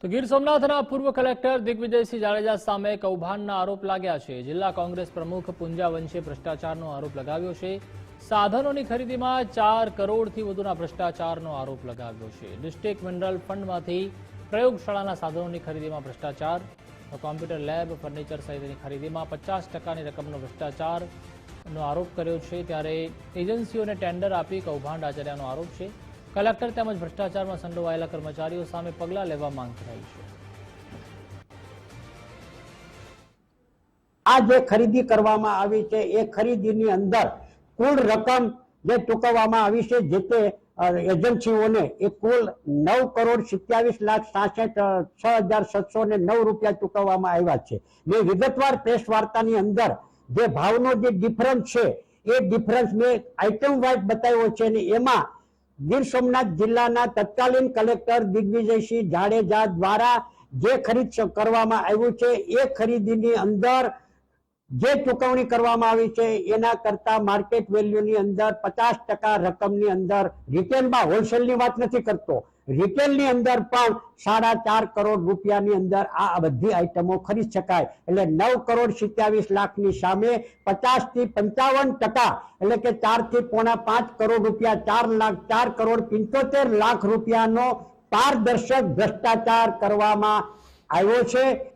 તો ગીર સોમનાથના પૂર્વ કલેક્ટર દિગ્વિજયસિંહ જાડેજા સામે કૌભાંડના આરોપ લાગ્યા છે. જિલ્લા કોંગ્રેસ પ્રમુખ પુંજા વંશે ભ્રષ્ટાચારનો આરોપ લગાવ્યો છે. સાધનોની ખરીદીમાં ચાર કરોડથી વધુના ભ્રષ્ટાચારનો આરોપ લગાવ્યો છે. ડિસ્ટ્રિક્ટ મિનરલ ફંડમાંથી પ્રયોગશાળાના સાધનોની ખરીદીમાં ભ્રષ્ટાચાર. કોમ્પ્યુટર લેબ, ફર્નિચર સહિતની ખરીદીમાં પચાસ ટકાની રકમનો ભ્રષ્ટાચારનો આરોપ કર્યો છે. ત્યારે એજન્સીઓને ટેન્ડર આપી કૌભાંડ આચર્યાનો આરોપ છે. કલેક્ટર તેમજ ભ્રષ્ટાચારમાં સંડોવાયેલા કર્મચારીઓ સામે પગલાં લેવા માંગ કરાઈ છે. આ જે ખરીદી કરવામાં આવી છે, એ ખરીદીની અંદર કુલ રકમ જે ચૂકવવામાં આવી છે, જે તે એજન્સીઓને એ કુલ નવ કરોડ સિત્યાવીસ લાખ સાસઠ છ હજાર સાતસો ને નવ રૂપિયા ચૂકવવામાં આવ્યા છે. મેં વિગતવાર પ્રેસ વાર્તાની અંદર જે ભાવનો જે ડિફરન્સ છે, એ ડિફરન્સ મેં આઇટમ વાઇઝ બતાવ્યો છે અને એમાં ગીર સોમનાથ જિલ્લાના તત્કાલીન કલેક્ટર દિગ્વિજયસિંહ જાડેજા દ્વારા જે ખરીદ કરવામાં આવ્યું છે, એ ખરીદીની અંદર જે ચૂકવણી કરવામાં આવી છે, એના કરતા માર્કેટ વેલ્યુની અંદર પચાસ ટકા રકમની અંદર રિટેલમાં હોલસેલની વાત નથી કરતો. રિટેલની અંદર પણ સાડા ચાર કરોડ રૂપિયાની અંદર આ બધી આઈટમો ખરીદ શકાય. એટલે નવ કરોડ સિત્યાવીસ લાખની સામે પચાસથી પંચાવન ટકા, એટલે કે ચારથી પોણા પાંચ કરોડ રૂપિયા, ચાર લાખ, ચાર કરોડ પંચોતેર લાખ રૂપિયાનો પારદર્શક ભ્રષ્ટાચાર કરવામાં આવ્યો છે.